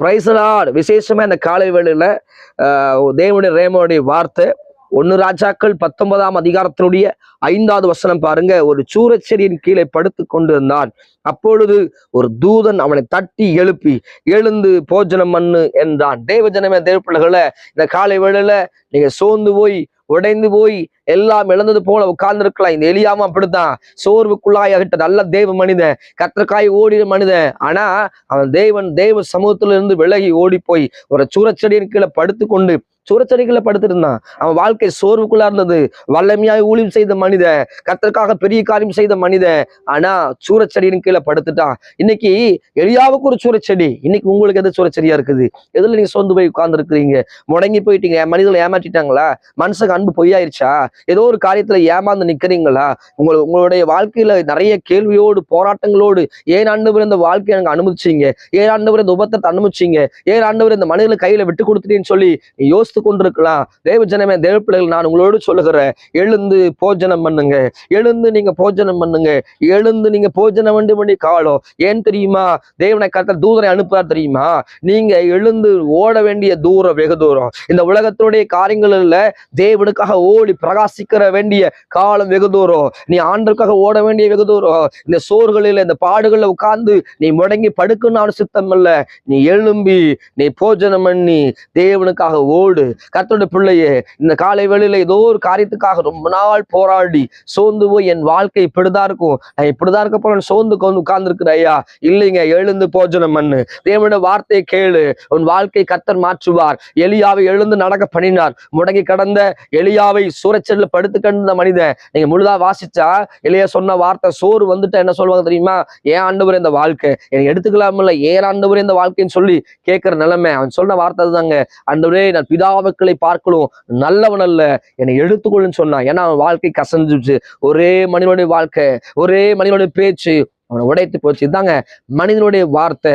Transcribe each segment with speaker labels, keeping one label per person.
Speaker 1: பிரைசலாட் விசேஷமா இந்த காலை வேளையில ஆஹ், தேவனுடைய ரேமனுடைய வார்த்தை. ஒன்னு ராஜாக்கள் பத்தொன்பதாம் அதிகாரத்தினுடைய ஐந்தாவது வசனம் பாருங்க. ஒரு சூரச்செடியின் கீழே படுத்து கொண்டிருந்தான். அப்பொழுது ஒரு தூதன் அவனை தட்டி எழுப்பி எழுந்து போஜனம் பண்ணு என்றான். தேவஜனமே தேவ பிள்ளைகளை இந்த காலை வேளையில நீங்க சோர்ந்து போய் உடைந்து போய் எல்லாம் இழந்தது போல உட்கார்ந்துருக்கலாம். இந்த எலியாவும் அப்படித்தான். சோர்வுக்குள்ளாயாகிட்ட நல்ல தேவ மனிதன் கத்திரக்காய் ஓடின மனிதன். ஆனா அவன் தேவன் தேவ சமூகத்துல இருந்து விலகி ஓடி போய் ஒரு சூரச்செடியின் கீழே படுத்து கொண்டு சூரச்செடிகளை படுத்துட்டு இருந்தான் அவன் வாழ்க்கை சோர்வுக்குள்ளா இருந்தது. வல்லமையாய் ஊழியம் செய்த மனிதன் கத்திற்காக பெரிய காரியம் செய்த மனிதன். ஆனா சூரச்செடியின் கீழே படுத்துட்டான். இன்னைக்கு எளியாவுக்கு ஒரு சூரச்செடி. இன்னைக்கு உங்களுக்கு எது சூரச்செடியா இருக்குது? எதுல நீங்க சோர்ந்து போய் உட்கார்ந்து இருக்கிறீங்க முடங்கி போயிட்டீங்க. மனிதர்களை ஏமாற்றிட்டாங்களா மனசுக்கு அன்பு பொய்யாயிருச்சா? ஏதோ ஒரு காரியத்துல ஏமாந்து நிக்கிறீங்களா? உங்களை உங்களுடைய வாழ்க்கையில நிறைய கேள்வியோடு போராட்டங்களோடு ஏன் ஆண்டவர் இந்த வாழ்க்கையை எனக்கு அனுமதிச்சிங்க? ஏன் ஆண்டவர் இந்த உபத்தத்தை அனுமதிச்சிங்க? ஏன் ஆண்டவர் இந்த மனிதர்களை கையில விட்டு கொடுத்துட்டேன்னு சொல்லி நீ யோசித்து கொண்டிருக்கலாம். தேவ ஜனமே தேவ பிள்ளைகள் நான் உங்களோடு சொல்லுகிறேன். எழுந்து போஜனம் பண்ணுங்க. எழுந்து நீங்க போஜனம் பண்ணுங்க. எழுந்து நீங்க போஜனம் பண்ணி பண்ணி காலம். ஏன் தெரியுமா? தேவனை கர்த்தர் தூதனை அனுப்புறார் தெரியுமா? நீங்க எழுந்து ஓட வேண்டிய தூரம் வெகு தூரம். இந்த உலகத்தினுடைய கால காரியங்கள்ல தேவனுக்காக ஓடி பிரகாசிக்கிற வேண்டிய காலம் வெகு தூரம். நீ ஆண்டுக்காக ஓட வேண்டிய வெகு தூரம். இந்த சோர்களில் இந்த பாடுகளில் உட்கார்ந்து நீ முடங்கி படுக்கணும்னு சித்தம் இல்ல நீ எழும்பி நீ போஜனம் பண்ணி தேவனுக்காக ஓடு. கத்தோட பிள்ளையே இந்த காலை வேளையில ஏதோ ஒரு காரியத்துக்காக ரொம்ப நாள் போராடி சோர்ந்து போய் என் வாழ்க்கை இப்படிதான் இருக்கும். நான் இப்படிதான் இருக்க போறேன் சோர்ந்து கொண்டு உட்கார்ந்து ஐயா இல்லைங்க எழுந்து போஜனம் பண்ணு. தேவனோட வார்த்தையை கேளு. உன் வாழ்க்கை கத்தர் மாற்றுவார். எலியாவை எழுந்து நடக்க பண்ணினார். முடங்கி கடந்த எளியாவை சூரச்செல்ல படுத்து கண்ட மனிதன். நீங்க முழுதா வாசிச்சா எளிய சொன்ன வார்த்தை சோறு வந்துட்டு என்ன சொல்லுவாங்க தெரியுமா? ஏன் ஆண்டவர் இந்த வாழ்க்கை? எனக்கு எடுத்துக்கலாமில்ல ஏன் ஆண்டவர் இந்த வாழ்க்கைன்னு சொல்லி கேட்கிற நிலைமை. அவன் சொன்ன வார்த்தை தாங்க ஆண்டவரே நான் பிதாவுக்களை பார்க்கணும் நல்லவன் அல்ல என்னை எடுத்துக்கொள்ளுன்னு சொன்னான். ஏன்னா அவன் வாழ்க்கை கசஞ்சிச்சு ஒரே மனிதனுடைய வாழ்க்கை ஒரே மனிதனுடைய பேச்சு அவனை உடைத்து போச்சு. இதாங்க மனிதனுடைய வார்த்தை.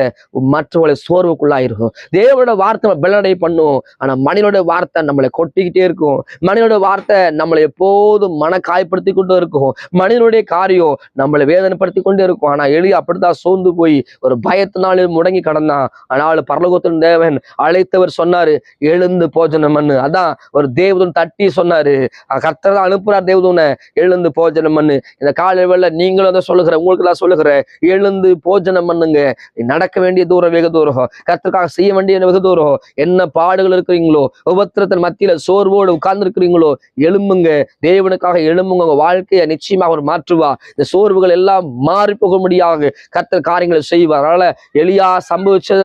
Speaker 1: மற்றவங்களை சோர்வுக்குள்ளாயிருக்கும். தேவனோட வார்த்தை நம்ம பெலடை பண்ணும். ஆனா மனிதனுடைய வார்த்தை நம்மளை கொட்டிக்கிட்டே இருக்கும். மனிதனுடைய வார்த்தை நம்மளை எப்போதும் மன காயப்படுத்தி கொண்டு இருக்கும். மனிதனுடைய காரியம் நம்மளை வேதனைப்படுத்தி கொண்டே இருக்கும். ஆனா எளிய அப்படித்தான் சோர்ந்து போய் ஒரு பயத்தினாலே முடங்கி கடந்தான். ஆனால் பரலோகத்தின் தேவன் அழைத்தவர் சொன்னாரு எழுந்து போஜனம்னு அதான் ஒரு தேவதன் தட்டி சொன்னாரு. கர்த்தர் தான் அனுப்புறார் தேவதூனை. எழுந்து போஜனம்னு இந்த காலை நீங்களும் அதை சொல்லுகிற உங்களுக்கு நான் சொல்லுகிறேன் எழுந்து போஜனம் பண்ணுங்க. நடக்க வேண்டிய தூரம் வெகு தூரம். கத்திற்காக செய்ய வேண்டிய வெகு தூரம். என்ன பாடுகள் இருக்கிறீங்களோ உபத்திரத்தின் மத்தியில சோர்வோடு உட்கார்ந்து இருக்கிறீங்களோ எழும்புங்க. தேவனுக்காக எழும்புங்க. உங்க வாழ்க்கையை நிச்சயமாக அவர் மாற்றுவா. இந்த சோர்வுகள் எல்லாம் மாறி போகும்படியாக கத்திர காரியங்களை செய்வார். அதனால எளியா சம்பவிச்சது